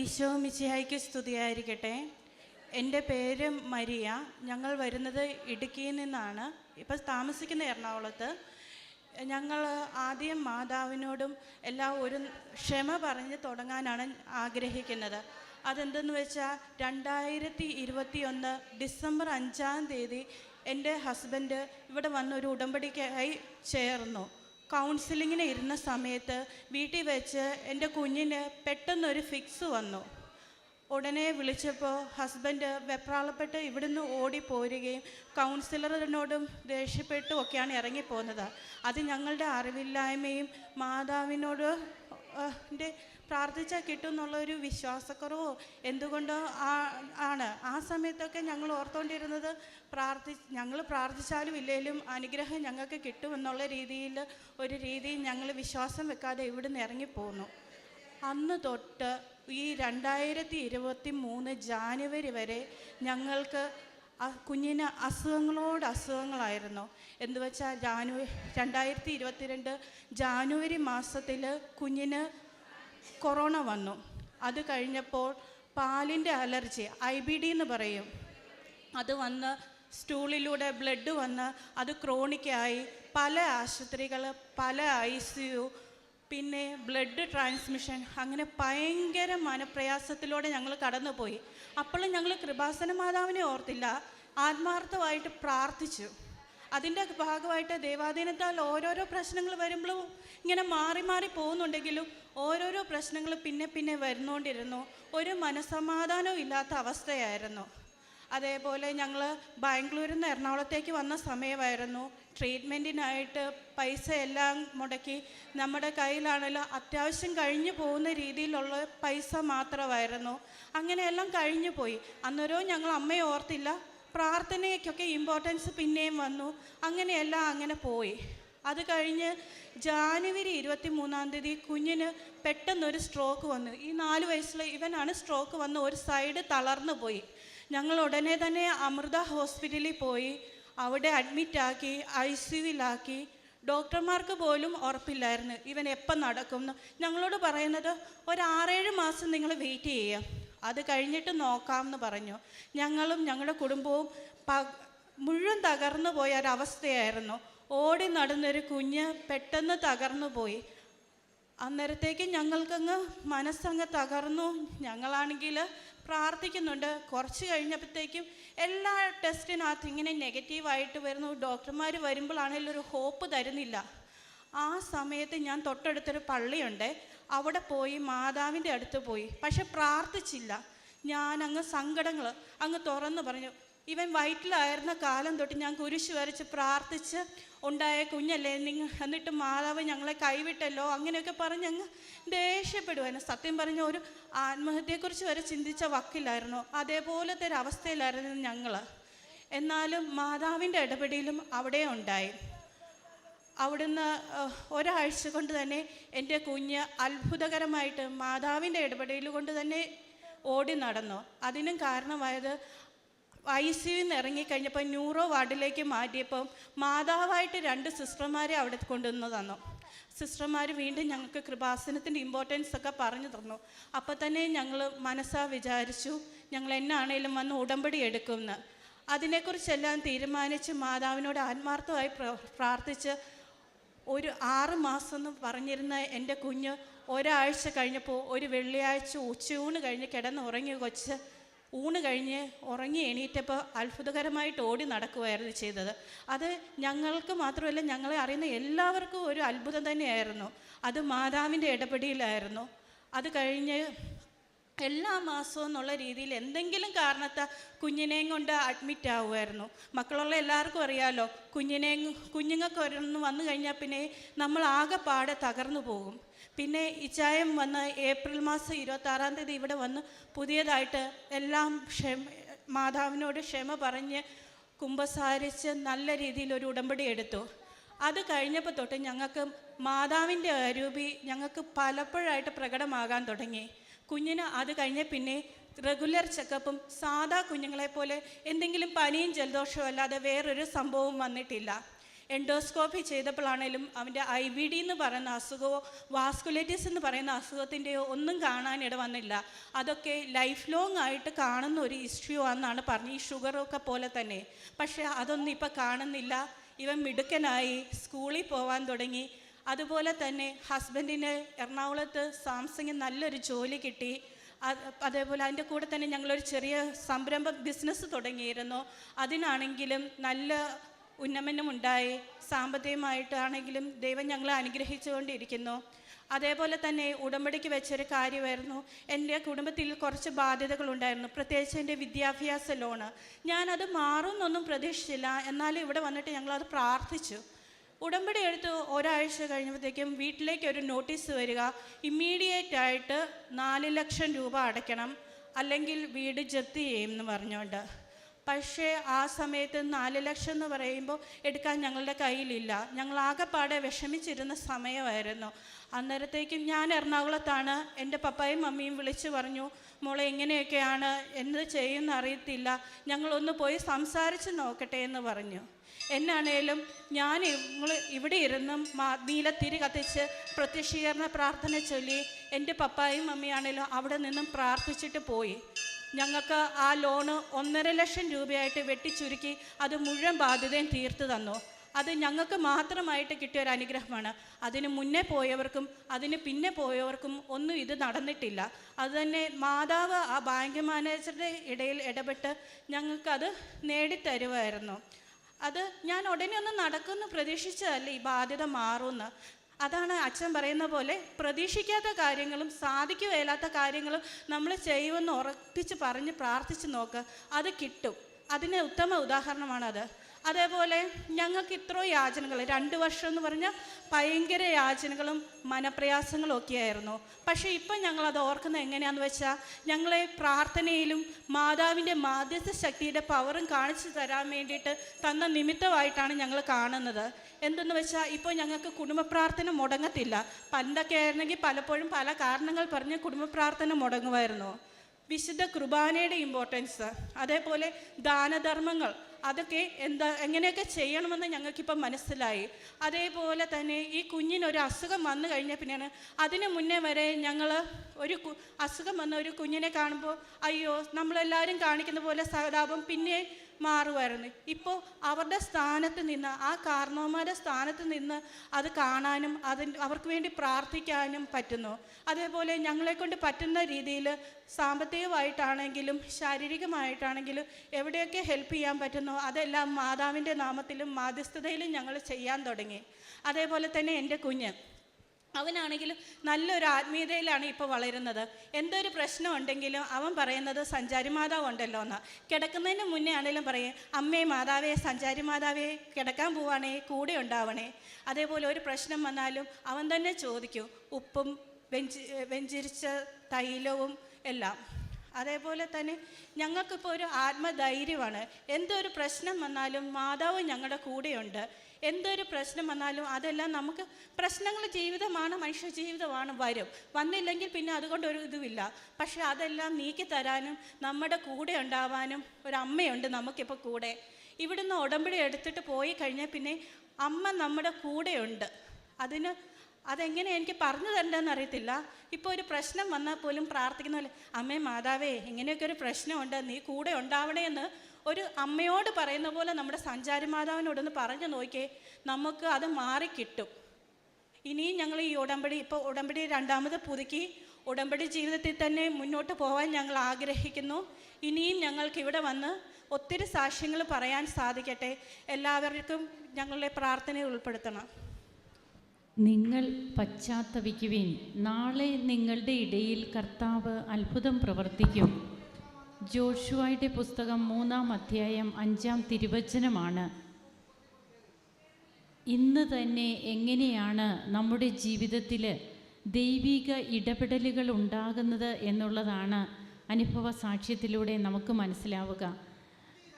ഈശോ മിശിഹായ്ക്ക് സ്തുതിയായിരിക്കട്ടെ. എന്റെ പേര് മരിയ. ഞങ്ങൾ വരുന്നത് ഇടുക്കിയിൽ നിന്നാണ്. ഇപ്പം താമസിക്കുന്ന എറണാകുളത്ത്. ഞങ്ങൾ ആദ്യം മാതാവിനോടും എല്ലാം ഒരു ക്ഷമ പറഞ്ഞ് തുടങ്ങാനാണ് ആഗ്രഹിക്കുന്നത്. അതെന്തെന്ന് വെച്ചാൽ രണ്ടായിരത്തി ഇരുപത്തി ഒന്ന് ഡിസംബർ അഞ്ചാം തീയതി എന്റെ ഹസ്ബൻഡ് ഇവിടെ വന്നൊരു ഉടമ്പടിക്കായി ചേർന്നു. കൗൺസിലിങ്ങിന് ഇരുന്ന സമയത്ത് വീട്ടിൽ വെച്ച് എന്റെ കുഞ്ഞിന് പെട്ടെന്നൊരു ഫിക്സ് വന്നു. ഉടനെ വിളിച്ചപ്പോൾ ഹസ്ബൻഡ് വെപ്രാളപ്പെട്ട് ഇവിടുന്ന് ഓടിപ്പോരുകയും കൗൺസിലറിനോടും ദേഷ്യപ്പെട്ടും ഒക്കെയാണ് ഇറങ്ങിപ്പോകുന്നത് അത് ഞങ്ങളുടെ അറിവില്ലായ്മയും മാതാവിനോട് ന്റെ പ്രാർത്ഥിച്ചാൽ കിട്ടും എന്നുള്ളൊരു വിശ്വാസക്കുറവോ എന്തുകൊണ്ടോ ആണ്. ആ സമയത്തൊക്കെ ഞങ്ങൾ ഓർത്തുകൊണ്ടിരുന്നത് പ്രാർത്ഥി ഞങ്ങൾ പ്രാർത്ഥിച്ചാലും ഇല്ലെങ്കിലും അനുഗ്രഹം ഞങ്ങൾക്ക് കിട്ടും എന്നുള്ള രീതിയിൽ ഒരു രീതിയിൽ ഞങ്ങൾ വിശ്വാസം വെക്കാതെ ഇവിടുന്ന് ഇറങ്ങിപ്പോന്നു. അന്ന് തൊട്ട് ഈ രണ്ടായിരത്തി ഇരുപത്തി മൂന്ന് ജാനുവരി വരെ ഞങ്ങൾക്ക് കുഞ്ഞിന് അസുഖങ്ങളോട് അസുഖങ്ങളായിരുന്നു. എന്ന് വെച്ചാൽ ജാനുവരി രണ്ടായിരത്തി ഇരുപത്തിരണ്ട് ജാനുവരി മാസത്തിൽ കുഞ്ഞിന് കൊറോണ വന്നു. അത് കഴിഞ്ഞപ്പോൾ പാലിന്റെ അലർജി ഐ ബി ഡി എന്ന് പറയും. അത് വന്ന് സ്റ്റൂളിലൂടെ ബ്ലഡ് വന്ന് അത് ക്രോണിക്കായി. പല ആശുപത്രികൾ പല ഐ സി യു പിന്നെ ബ്ലഡ് ട്രാൻസ്മിഷൻ അങ്ങനെ ഭയങ്കര മനപ്രയാസത്തിലൂടെ ഞങ്ങൾ കടന്നുപോയി. അപ്പോഴും ഞങ്ങൾ കൃപാസന മാതാവിനെ ഓർത്തില്ല. ആത്മാർത്ഥമായിട്ട് പ്രാർത്ഥിച്ചു. അതിന്റെ ഭാഗമായിട്ട് ദൈവാധീനത്താൽ ഓരോരോ പ്രശ്നങ്ങൾ വരുമ്പോഴും ഇങ്ങനെ മാറി മാറി പോകുന്നുണ്ടെങ്കിലും ഓരോരോ പ്രശ്നങ്ങൾ പിന്നെ പിന്നെ വരുന്നുകൊണ്ടിരുന്നു ഒരു മനസമാധാനവും ഇല്ലാത്ത അവസ്ഥയായിരുന്നു. അതേപോലെ ഞങ്ങൾ ബാംഗ്ലൂരിൽ നിന്ന് എറണാകുളത്തേക്ക് വന്ന സമയമായിരുന്നു. ട്രീറ്റ്മെന്റിനായിട്ട് പൈസ എല്ലാം മുടക്കി നമ്മുടെ കയ്യിലാണല്ലോ അത്യാവശ്യം കഴിഞ്ഞു പോകുന്ന രീതിയിലുള്ള പൈസ മാത്രമായിരുന്നു. അങ്ങനെയെല്ലാം കഴിഞ്ഞു പോയി. അന്നേരവും ഞങ്ങൾ അമ്മയെ ഓർത്തില്ല. പ്രാർത്ഥനയ്ക്കൊക്കെ ഇമ്പോർട്ടൻസ് പിന്നെയും വന്നു. അങ്ങനെയെല്ലാം അങ്ങനെ പോയി. അത് കഴിഞ്ഞ് ജാനുവരി ഇരുപത്തി മൂന്നാം തീയതി കുഞ്ഞിന് പെട്ടെന്നൊരു സ്ട്രോക്ക് വന്നു. ഈ നാല് വയസ്സിൽ ഇവനാണ് സ്ട്രോക്ക് വന്ന് ഒരു സൈഡ് തളർന്നു പോയി. ഞങ്ങൾ ഉടനെ തന്നെ അമൃത ഹോസ്പിറ്റലിൽ പോയി അവിടെ അഡ്മിറ്റാക്കി ഐ സിയുലാക്കി ഡോക്ടർമാർക്ക് പോലും ഉറപ്പില്ലായിരുന്നു. ഇവൻ എപ്പം നടക്കുമെന്ന് ഞങ്ങളോട് പറയുന്നത് ഒരു ആറേഴ് മാസം നിങ്ങൾ വെയിറ്റ് ചെയ്യുക അത് കഴിഞ്ഞിട്ട് നോക്കാമെന്ന് പറഞ്ഞു. ഞങ്ങളും ഞങ്ങളുടെ കുടുംബവും പ മുഴുവൻ തകർന്നു പോയ ഒരവസ്ഥയായിരുന്നു ഓടി നടന്നൊരു കുഞ്ഞ് പെട്ടെന്ന് തകർന്നു പോയി. അന്നേരത്തേക്ക് ഞങ്ങൾക്കങ്ങ് മനസ്സങ്ങ് തകർന്നു. ഞങ്ങളാണെങ്കിൽ പ്രാർത്ഥിക്കുന്നുണ്ട്. കുറച്ച് കഴിഞ്ഞപ്പോഴത്തേക്കും എല്ലാ ടെസ്റ്റിനകത്ത് ഇങ്ങനെ നെഗറ്റീവായിട്ട് വരുന്നു. ഡോക്ടർമാർ വരുമ്പോഴാണെങ്കിലും ഒരു ഹോപ്പ് തരുന്നില്ല. ആ സമയത്ത് ഞാൻ തൊട്ടടുത്തൊരു പള്ളിയുണ്ട്. അവിടെ പോയി മാതാവിന്റെ അടുത്ത് പോയി. പക്ഷെ പ്രാർത്ഥിച്ചില്ല. ഞാൻ അങ്ങ് സങ്കടങ്ങൾ അങ്ങ് തുറന്ന് പറഞ്ഞു ഇവൻ വയറ്റിലായിരുന്ന കാലം തൊട്ട് ഞാൻ കുരിശ് വരച്ച് പ്രാർത്ഥിച്ച് ഉണ്ടായ കുഞ്ഞല്ലേ നിങ്ങൾ എന്നിട്ട് മാതാവ് ഞങ്ങളെ കൈവിട്ടല്ലോ അങ്ങനെയൊക്കെ പറഞ്ഞ് അങ്ങ് ദേഷ്യപ്പെടുവായിരുന്നു സത്യം പറഞ്ഞ ഒരു ആത്മഹത്യയെക്കുറിച്ച് വരെ ചിന്തിച്ച വക്കില്ലായിരുന്നു അതേപോലത്തെ ഒരു അവസ്ഥയിലായിരുന്നു ഞങ്ങൾ എന്നാലും മാതാവിന്റെ ഇടപെടലും അവിടെ ഉണ്ടായി. അവിടുന്ന് ഒരാഴ്ച കൊണ്ട് തന്നെ എന്റെ കുഞ്ഞ് അത്ഭുതകരമായിട്ട് മാതാവിന്റെ ഇടപെടൽ കൊണ്ട് തന്നെ ഓടി നടന്നു. അതിനും കാരണമായത് ഐ സിയുന്ന് ഇറങ്ങിക്കഴിഞ്ഞപ്പോൾ ന്യൂറോ വാർഡിലേക്ക് മാറ്റിയപ്പം മാതാവായിട്ട് രണ്ട് സിസ്റ്റർമാരെ അവിടെ കൊണ്ടുവന്ന് തന്നു സിസ്റ്റർമാർ വീണ്ടും ഞങ്ങൾക്ക് കൃപാസനത്തിന്റെ ഇമ്പോർട്ടൻസ് ഒക്കെ പറഞ്ഞു തന്നു. അപ്പോൾ തന്നെ ഞങ്ങൾ മനസ്സാ വിചാരിച്ചു ഞങ്ങൾ എന്നാണേലും വന്ന് ഉടമ്പടി എടുക്കുമെന്ന്. അതിനെക്കുറിച്ചെല്ലാം തീരുമാനിച്ച് മാതാവിനോട് ആത്മാർത്ഥമായി പ്ര- പ്രാർത്ഥിച്ച് ഒരു ആറ് മാസം എന്ന് പറഞ്ഞിരുന്ന എന്റെ കുഞ്ഞ് ഒരാഴ്ച കഴിഞ്ഞപ്പോൾ ഒരു വെള്ളിയാഴ്ച ഉച്ചയൂണ് കഴിഞ്ഞ് കിടന്ന് ഉറങ്ങി കൊച്ച് ഊണ് കഴിഞ്ഞ് ഉറങ്ങി എണീറ്റപ്പോൾ അത്ഭുതകരമായിട്ട് ഓടി നടക്കുമായിരുന്നു ചെയ്തത്. അത് ഞങ്ങൾക്ക് മാത്രമല്ല ഞങ്ങളെ അറിയുന്ന എല്ലാവർക്കും ഒരു അത്ഭുതം തന്നെയായിരുന്നു. അത് മാതാവിന്റെ ഇടപെടിയിലായിരുന്നു അത് കഴിഞ്ഞ് എല്ലാ മാസവും എന്നുള്ള രീതിയിൽ എന്തെങ്കിലും കാരണത്താൽ കുഞ്ഞിനെയും കൊണ്ട് അഡ്മിറ്റ് ആവുമായിരുന്നു. മക്കളുള്ള എല്ലാവർക്കും അറിയാമല്ലോ കുഞ്ഞിനെയും കുഞ്ഞുങ്ങൾക്ക് ഒരെണ്ണം വന്നു കഴിഞ്ഞാൽ പിന്നെ നമ്മൾ ആകെ പാടെ തകർന്നു പോകും. പിന്നെ ഇച്ചായം വന്ന് ഏപ്രിൽ മാസം ഇരുപത്താറാം തീയതി ഇവിടെ വന്ന് പുതിയതായിട്ട് എല്ലാം ക്ഷമ മാതാവിനോട് ക്ഷമ പറഞ്ഞ് കുമ്പസാരിച്ച് നല്ല രീതിയിൽ ഒരു ഉടമ്പടി എടുത്തു. അത് കഴിഞ്ഞപ്പോൾ തൊട്ട് ഞങ്ങൾക്ക് മാതാവിന്റെ അരൂപി ഞങ്ങൾക്ക് പലപ്പോഴായിട്ട് പ്രകടമാകാൻ തുടങ്ങി. കുഞ്ഞിന് അത് കഴിഞ്ഞ പിന്നെ റെഗുലർ ചെക്കപ്പും സാധാ കുഞ്ഞുങ്ങളെ പോലെ എന്തെങ്കിലും പനിയും ജലദോഷവും അല്ലാതെ വേറൊരു സംഭവവും വന്നിട്ടില്ല. എൻഡോസ്കോപ്പി ചെയ്തപ്പോഴാണേലും അവന്റെ ഐ ബി ഡി എന്ന് പറയുന്ന അസുഖമോ വാസ്കുലൈറ്റിസ് എന്ന് പറയുന്ന അസുഖത്തിന്റെയോ ഒന്നും കാണാനിട വന്നില്ല. അതൊക്കെ ലൈഫ് ലോങ് ആയിട്ട് കാണുന്ന ഒരു ഇഷ്യൂ ആണെന്നാണ് പറഞ്ഞത്. ഈ ഷുഗറൊക്കെ പോലെ തന്നെ. പക്ഷേ അതൊന്നും ഇപ്പം കാണുന്നില്ല. ഇവൻ മിടുക്കനായി സ്കൂളിൽ പോവാൻ തുടങ്ങി. അതുപോലെ തന്നെ ഹസ്ബൻഡിന് എറണാകുളത്ത് സാംസങ് നല്ലൊരു ജോലി കിട്ടി. അത് അതേപോലെ അതിന്റെ കൂടെ തന്നെ ഞങ്ങളൊരു ചെറിയ സംരംഭം ബിസിനസ് തുടങ്ങിയിരുന്നു. അതിനാണെങ്കിലും നല്ല ഉന്നമനമുണ്ടായി. സാമ്പത്തികമായിട്ടാണെങ്കിലും ദൈവം ഞങ്ങളെ അനുഗ്രഹിച്ചുകൊണ്ടിരിക്കുന്നു. അതേപോലെ തന്നെ ഉടമ്പടിക്ക് വെച്ചൊരു കാര്യമായിരുന്നു. എന്റെ കുടുംബത്തിൽ കുറച്ച് ബാധ്യതകളുണ്ടായിരുന്നു. പ്രത്യേകിച്ച് എന്റെ വിദ്യാഭ്യാസ ലോണ്. ഞാനത് മാറുമെന്നൊന്നും പ്രതീക്ഷിച്ചില്ല. എന്നാലും ഇവിടെ വന്നിട്ട് ഞങ്ങളത് പ്രാർത്ഥിച്ചു. ഉടമ്പടി എടുത്ത് ഒരാഴ്ച കഴിഞ്ഞപ്പോഴത്തേക്കും വീട്ടിലേക്ക് ഒരു നോട്ടീസ് വരിക. ഇമ്മീഡിയറ്റ് ആയിട്ട് നാല് ലക്ഷം രൂപ അടയ്ക്കണം. അല്ലെങ്കിൽ വീട് ജപ്തി ചെയ്യുമെന്ന് പറഞ്ഞുകൊണ്ട്. പക്ഷേ ആ സമയത്ത് നാല് ലക്ഷം എന്ന് പറയുമ്പോൾ എടുക്കാൻ ഞങ്ങളുടെ കയ്യിലില്ല. ഞങ്ങൾ ആകെപ്പാടെ വിഷമിച്ചിരുന്ന സമയമായിരുന്നു. അന്നേരത്തേക്കും ഞാൻ എറണാകുളത്താണ്. എന്റെ പപ്പായും മമ്മിയും വിളിച്ച് പറഞ്ഞു മോളെ എങ്ങനെയൊക്കെയാണ്? എന്ത് ചെയ്യുമെന്ന് അറിയത്തില്ല. ഞങ്ങളൊന്ന് പോയി സംസാരിച്ച് നോക്കട്ടെ എന്ന് പറഞ്ഞു. എന്നാണേലും ഞാൻ ഇവിടെ ഇരുന്നും നീലത്തിരി കത്തിച്ച് പ്രത്യക്ഷീകരണ പ്രാർത്ഥന ചൊല്ലി എന്റെ പപ്പായും മമ്മിയാണേലും അവിടെ നിന്നും പ്രാർത്ഥിച്ചിട്ട് പോയി. ഞങ്ങൾക്ക് ആ ലോണ് ഒന്നര ലക്ഷം രൂപയായിട്ട് വെട്ടിച്ചുരുക്കി അത് മുഴുവൻ ബാധ്യതയും തീർത്തു തന്നു. അത് ഞങ്ങൾക്ക് മാത്രമായിട്ട് കിട്ടിയ ഒരു അനുഗ്രഹമാണ്. അതിന് മുന്നേ പോയവർക്കും അതിന് പിന്നെ പോയവർക്കും ഒന്നും ഇത് നടന്നിട്ടില്ല. അതുതന്നെ മാതാവ് ആ ബാങ്ക് മാനേജറുടെ ഇടയിൽ ഇടപെട്ട് ഞങ്ങൾക്കത് നേടിത്തരുമായിരുന്നു. അത് ഞാൻ ഉടനെ ഒന്ന് നടക്കുമെന്ന് പ്രതീക്ഷിച്ചതല്ല ഈ ബാധ്യത മാറുമെന്ന് അതാണ് അച്ഛൻ പറയുന്ന പോലെ പ്രതീക്ഷിക്കാത്ത കാര്യങ്ങളും സാധിക്കുകയില്ലാത്ത കാര്യങ്ങളും നമ്മൾ ചെയ്യുമെന്ന് ഉറപ്പിച്ച് പറഞ്ഞ് പ്രാർത്ഥിച്ച് നോക്കുക അത് കിട്ടും. അതിന് ഉത്തമ ഉദാഹരണമാണത്. അതേപോലെ ഞങ്ങൾക്ക് ഇത്രയോ യാചനകൾ. രണ്ട് വർഷം എന്ന് പറഞ്ഞാൽ ഭയങ്കര യാചനകളും മനപ്രയാസങ്ങളും ഒക്കെയായിരുന്നു. പക്ഷേ ഇപ്പം ഞങ്ങളത് ഓർക്കുന്നത് എങ്ങനെയാണെന്ന് വെച്ചാൽ ഞങ്ങളെ പ്രാർത്ഥനയിലും മാതാവിന്റെ മാധ്യസ്ഥ ശക്തിയുടെ പവറും കാണിച്ചു തരാൻ വേണ്ടിയിട്ട് തന്ന നിമിത്തമായിട്ടാണ് ഞങ്ങൾ കാണുന്നത്. എന്തെന്ന് വെച്ചാൽ ഇപ്പോൾ ഞങ്ങൾക്ക് കുടുംബ പ്രാർത്ഥന മുടങ്ങത്തില്ല. പണ്ടൊക്കെ ആയിരുന്നെങ്കിൽ പലപ്പോഴും പല കാരണങ്ങൾ പറഞ്ഞ് കുടുംബ പ്രാർത്ഥന മുടങ്ങുമായിരുന്നു. വിശുദ്ധ കുർബാനയുടെ ഇമ്പോർട്ടൻസ് അതേപോലെ ദാനധർമ്മങ്ങൾ. അതൊക്കെ എന്താ എങ്ങനെയൊക്കെ ചെയ്യണമെന്ന് ഞങ്ങൾക്കിപ്പം മനസ്സിലായി. അതേപോലെ തന്നെ ഈ കുഞ്ഞിനൊരു അസുഖം വന്നു കഴിഞ്ഞാൽ പിന്നെയാണ് അതിന് മുന്നേ വരെ ഞങ്ങൾ ഒരു അസുഖം വന്ന ഒരു കുഞ്ഞിനെ കാണുമ്പോൾ അയ്യോ നമ്മളെല്ലാവരും കാണിക്കുന്ന പോലെ സഹതാപം പിന്നെ മാറുമായിരുന്നു ഇപ്പോൾ അവരുടെ സ്ഥാനത്ത് നിന്ന് ആ കാരണവന്മാരുടെ സ്ഥാനത്ത് നിന്ന് അത് കാണാനും അതിന് അവർക്ക് വേണ്ടി പ്രാർത്ഥിക്കാനും പറ്റുന്നു. അതേപോലെ ഞങ്ങളെ കൊണ്ട് പറ്റുന്ന രീതിയിൽ സാമ്പത്തികമായിട്ടാണെങ്കിലും ശാരീരികമായിട്ടാണെങ്കിലും എവിടെയൊക്കെ ഹെൽപ്പ് ചെയ്യാൻ പറ്റുന്നോ അതെല്ലാം മാതാവിന്റെ നാമത്തിലും മാധ്യസ്ഥതയിലും ഞങ്ങൾ ചെയ്യാൻ തുടങ്ങി. അതേപോലെ തന്നെ എന്റെ കുഞ്ഞ്. അവനാണെങ്കിലും നല്ലൊരു ആത്മീയതയിലാണ് ഇപ്പോൾ വളരുന്നത്. എന്തൊരു പ്രശ്നം ഉണ്ടെങ്കിലും അവൻ പറയുന്നത് സഞ്ചാരി മാതാവ് ഉണ്ടല്ലോ എന്ന്. കിടക്കുന്നതിന് മുന്നേ ആണെങ്കിലും പറയും അമ്മേ മാതാവേ സഞ്ചാരി മാതാവേ കിടക്കാൻ പോവാണേ കൂടെ ഉണ്ടാവണേ. അതേപോലെ ഒരു പ്രശ്നം വന്നാലും അവൻ തന്നെ ചോദിക്കും ഉപ്പും വെഞ്ചി വെഞ്ചിരിച്ച തൈലവും എല്ലാം. അതേപോലെ തന്നെ ഞങ്ങൾക്കിപ്പോൾ ഒരു ആത്മധൈര്യമാണ്. എന്തൊരു പ്രശ്നം വന്നാലും മാതാവ് ഞങ്ങളുടെ കൂടെയുണ്ട്. എന്തൊരു പ്രശ്നം വന്നാലും അതെല്ലാം നമുക്ക് പ്രശ്നങ്ങൾ ജീവിതമാണ് മനുഷ്യ ജീവിതമാണ് വരും. വന്നില്ലെങ്കിൽ പിന്നെ അതുകൊണ്ട് ഒരു ഇതുമില്ല. പക്ഷെ അതെല്ലാം നീക്കി തരാനും നമ്മുടെ കൂടെ ഉണ്ടാവാനും ഒരു അമ്മയുണ്ട് നമുക്കിപ്പോൾ കൂടെ. ഇവിടുന്ന് ഉടമ്പടി എടുത്തിട്ട് പോയി കഴിഞ്ഞാൽ പിന്നെ അമ്മ നമ്മുടെ കൂടെയുണ്ട് അതിന് അതെങ്ങനെ എനിക്ക് പറഞ്ഞു തരണ്ടെന്ന് അറിയത്തില്ല. ഇപ്പോൾ ഒരു പ്രശ്നം വന്നാൽ പോലും പ്രാർത്ഥിക്കുന്ന പോലെ അമ്മേ മാതാവേ ഇങ്ങനെയൊക്കെ ഒരു പ്രശ്നമുണ്ട്. നീ കൂടെ ഉണ്ടാവണേ എന്ന് ഒരു അമ്മയോട് പറയുന്ന പോലെ നമ്മുടെ സഞ്ചാരി മാതാവിനോടൊന്ന് പറഞ്ഞു നോക്കിയേ നമുക്ക് അത് മാറിക്കിട്ടും. ഇനിയും ഞങ്ങൾ ഈ ഉടമ്പടി ഇപ്പോൾ ഉടമ്പടി രണ്ടാമത് പുതുക്കി ഉടമ്പടി ജീവിതത്തിൽ തന്നെ മുന്നോട്ട് പോകാൻ ഞങ്ങൾ ആഗ്രഹിക്കുന്നു. ഇനിയും ഞങ്ങൾക്ക് ഇവിടെ വന്ന് ഒത്തിരി സാക്ഷ്യങ്ങൾ പറയാൻ സാധിക്കട്ടെ. എല്ലാവർക്കും ഞങ്ങളുടെ പ്രാർത്ഥനയിൽ ഉൾപ്പെടുത്തണം. നിങ്ങൾ പശ്ചാത്തപിക്കുവിൻ. നാളെ നിങ്ങളുടെ ഇടയിൽ കർത്താവ് അത്ഭുതം പ്രവർത്തിക്കും. ജോഷുവയുടെ പുസ്തകം മൂന്നാം അധ്യായം അഞ്ചാം തിരുവചനമാണ്. ഇന്ന് തന്നെ എങ്ങനെയാണ് നമ്മുടെ ജീവിതത്തിൽ ദൈവിക ഇടപെടലുകൾ ഉണ്ടാകുന്നത് എന്നുള്ളതാണ് അനുഭവ സാക്ഷ്യത്തിലൂടെ നമുക്ക് മനസ്സിലാവുക.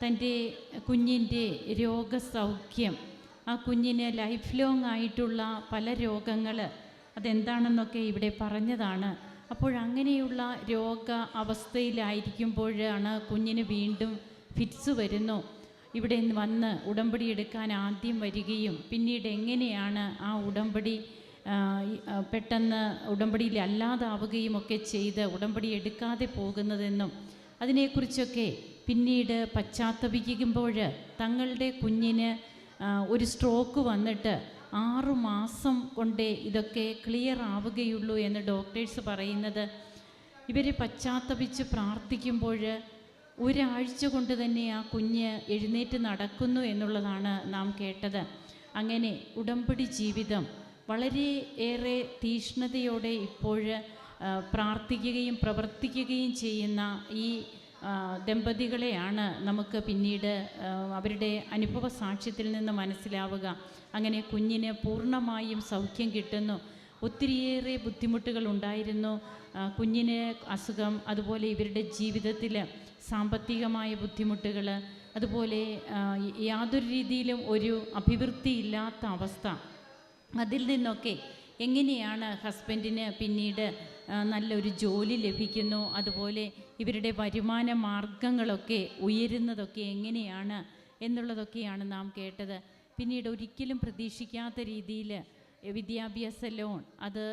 തന്റെ കുഞ്ഞിന്റെ രോഗസൗഖ്യം ആ കുഞ്ഞിന് ലൈഫ് ലോങ് ആയിട്ടുള്ള പല രോഗങ്ങൾ അതെന്താണെന്നൊക്കെ ഇവിടെ പറഞ്ഞതാണ്. അപ്പോൾ അങ്ങനെയുള്ള രോഗ അവസ്ഥയിലായിരിക്കുമ്പോഴാണ് കുഞ്ഞിന് വീണ്ടും ഫിറ്റ്സ് വരുന്നു. ഇവിടെ വന്ന് ഉടമ്പടി എടുക്കാൻ ആദ്യം വരികയും പിന്നീട് എങ്ങനെയാണ് ആ ഉടമ്പടി പെട്ടെന്ന് ഉടമ്പടിയിൽ അല്ലാതാവുകയും ഒക്കെ ചെയ്ത് ഉടമ്പടി എടുക്കാതെ പോകുന്നതെന്നും അതിനെക്കുറിച്ചൊക്കെ പിന്നീട് പശ്ചാത്തപിക്കുമ്പോൾ തങ്ങളുടെ കുഞ്ഞിന് ഒരു സ്ട്രോക്ക് വന്നിട്ട് ആറു മാസം കൊണ്ടേ ഇതൊക്കെ ക്ലിയർ ആവുകയുള്ളൂ എന്ന് ഡോക്ടേഴ്സ് പറയുന്നത്. ഇവരെ പശ്ചാത്തപിച്ച് പ്രാർത്ഥിക്കുമ്പോൾ ഒരാഴ്ച കൊണ്ട് തന്നെ ആ കുഞ്ഞ് എഴുന്നേറ്റ് നടക്കുന്നു എന്നുള്ളതാണ് നാം കേട്ടത്. അങ്ങനെ ഉടമ്പടി ജീവിതം വളരെ ഏറെ തീഷ്ണതയോടെ ഇപ്പോൾ പ്രാർത്ഥിക്കുകയും പ്രവർത്തിക്കുകയും ചെയ്യുന്ന ഈ ദമ്പതികളെയാണ് നമുക്ക് പിന്നീട് അവരുടെ അനുഭവ സാക്ഷ്യത്തിൽ നിന്ന് മനസ്സിലാവുക. അങ്ങനെ കുഞ്ഞിന് പൂർണമായും സൗഖ്യം കിട്ടുന്നു. ഒത്തിരിയേറെ ബുദ്ധിമുട്ടുകൾ ഉണ്ടായിരുന്നു. കുഞ്ഞിന് അസുഖം അതുപോലെ ഇവരുടെ ജീവിതത്തിൽ സാമ്പത്തികമായ ബുദ്ധിമുട്ടുകൾ അതുപോലെ യാതൊരു രീതിയിലും ഒരു അഭിവൃദ്ധി ഇല്ലാത്ത അവസ്ഥ. അതിൽ നിന്നൊക്കെ എങ്ങനെയാണ് ഹസ്ബൻഡിന് പിന്നീട് നല്ലൊരു ജോലി ലഭിക്കുന്നു. അതുപോലെ ഇവരുടെ വരുമാന മാർഗങ്ങളൊക്കെ ഉയരുന്നതൊക്കെ എങ്ങനെയാണ് എന്നുള്ളതൊക്കെയാണ് നാം കേട്ടത്. പിന്നീട് ഒരിക്കലും പ്രതീക്ഷിക്കാത്ത രീതിയിൽ വിദ്യാഭ്യാസ ലോൺ അത്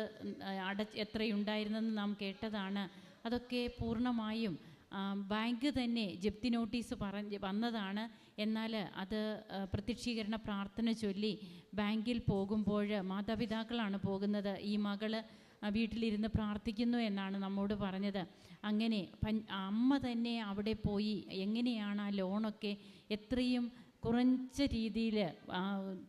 അട എത്രയുണ്ടായിരുന്നെന്ന് നാം കേട്ടതാണ്. അതൊക്കെ പൂർണമായും ബാങ്ക് തന്നെ ജപ്തി നോട്ടീസ് പറഞ്ഞ് വന്നതാണ്. എന്നാൽ അത് പ്രത്യക്ഷീകരണ പ്രാർത്ഥന ചൊല്ലി ബാങ്കിൽ പോകുമ്പോൾ മാതാപിതാക്കളാണ് പോകുന്നത്. ഈ മകൾ വീട്ടിലിരുന്ന് പ്രാർത്ഥിക്കുന്നു എന്നാണ് നമ്മോട് പറഞ്ഞത്. അങ്ങനെ അമ്മ തന്നെ അവിടെ പോയി എങ്ങനെയാണ് ആ ലോണൊക്കെ എത്രയും കുറഞ്ഞ രീതിയിൽ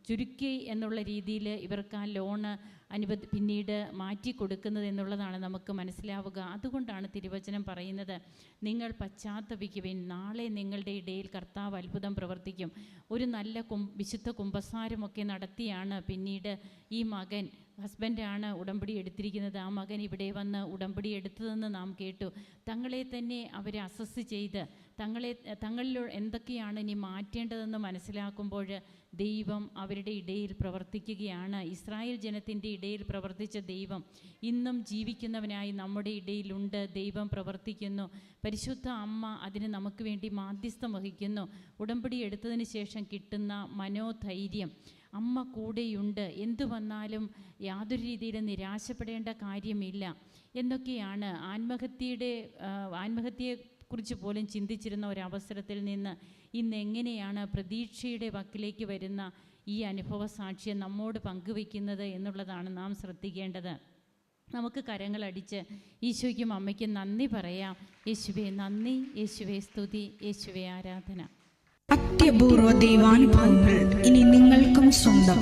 ചുരുക്കി എന്നുള്ള രീതിയിൽ ഇവർക്ക് ആ ലോണ് അനുവദി പിന്നീട് മാറ്റി കൊടുക്കുന്നത് എന്നുള്ളതാണ് നമുക്ക് മനസ്സിലാവുക. അതുകൊണ്ടാണ് തിരുവചനം പറയുന്നത് നിങ്ങൾ പശ്ചാത്തപിക്കുവിൻ. നാളെ നിങ്ങളുടെ ഇടയിൽ കർത്താവ് അത്ഭുതം പ്രവർത്തിക്കും. ഒരു നല്ല കും വിശുദ്ധ കുംഭസാരമൊക്കെ നടത്തിയാണ് പിന്നീട് ഈ മകൻ ഹസ്ബൻഡാണ് ഉടമ്പടി എടുത്തിരിക്കുന്നത്. ആ മകൻ ഇവിടെ വന്ന് ഉടമ്പടി എടുത്തതെന്ന് നാം കേട്ടു. തങ്ങളെ തന്നെ അവരെ അസസ് ചെയ്ത് തങ്ങളെ തങ്ങളിൽ എന്തൊക്കെയാണ് ഇനി മാറ്റേണ്ടതെന്ന് മനസ്സിലാക്കുമ്പോൾ ദൈവം അവരുടെ ഇടയിൽ പ്രവർത്തിക്കുകയാണ്. ഇസ്രായേൽ ജനത്തിന്റെ ഇടയിൽ പ്രവർത്തിച്ച ദൈവം ഇന്നും ജീവിക്കുന്നവനായി നമ്മുടെ ഇടയിലുണ്ട്. ദൈവം പ്രവർത്തിക്കുന്നു. പരിശുദ്ധ അമ്മ അതിന് നമുക്ക് വേണ്ടി മാധ്യസ്ഥം വഹിക്കുന്നു. ഉടമ്പടി എടുത്തതിന് ശേഷം കിട്ടുന്ന മനോധൈര്യം. അമ്മ കൂടെയുണ്ട്. എന്തു വന്നാലും യാതൊരു രീതിയിലും നിരാശപ്പെടേണ്ട കാര്യമില്ല. എന്നൊക്കെയാണ് ആത്മഹത്യയുടെ ആ, ആത്മഹത്യയെക്കുറിച്ച് പോലും ചിന്തിച്ചിരുന്ന ഒരവസരത്തിൽ നിന്ന് ഇന്ന് എങ്ങനെയാണ് പ്രതീക്ഷയുടെ വക്കിലേക്ക് വരുന്ന ഈ അനുഭവ സാക്ഷ്യം നമ്മോട് പങ്കുവെക്കുന്നത് എന്നുള്ളതാണ് നാം ശ്രദ്ധിക്കേണ്ടത്. നമുക്ക് കരങ്ങളടിച്ച് ഈശോയ്ക്കും അമ്മയ്ക്കും നന്ദി പറയാം. യേശുവെ നന്ദി. യേശുവെ സ്തുതി. യേശുവെ ആരാധന. അത്യപൂർവ ദൈവാനുഭവങ്ങൾ ഇനി നിങ്ങൾക്കും സ്വന്തം.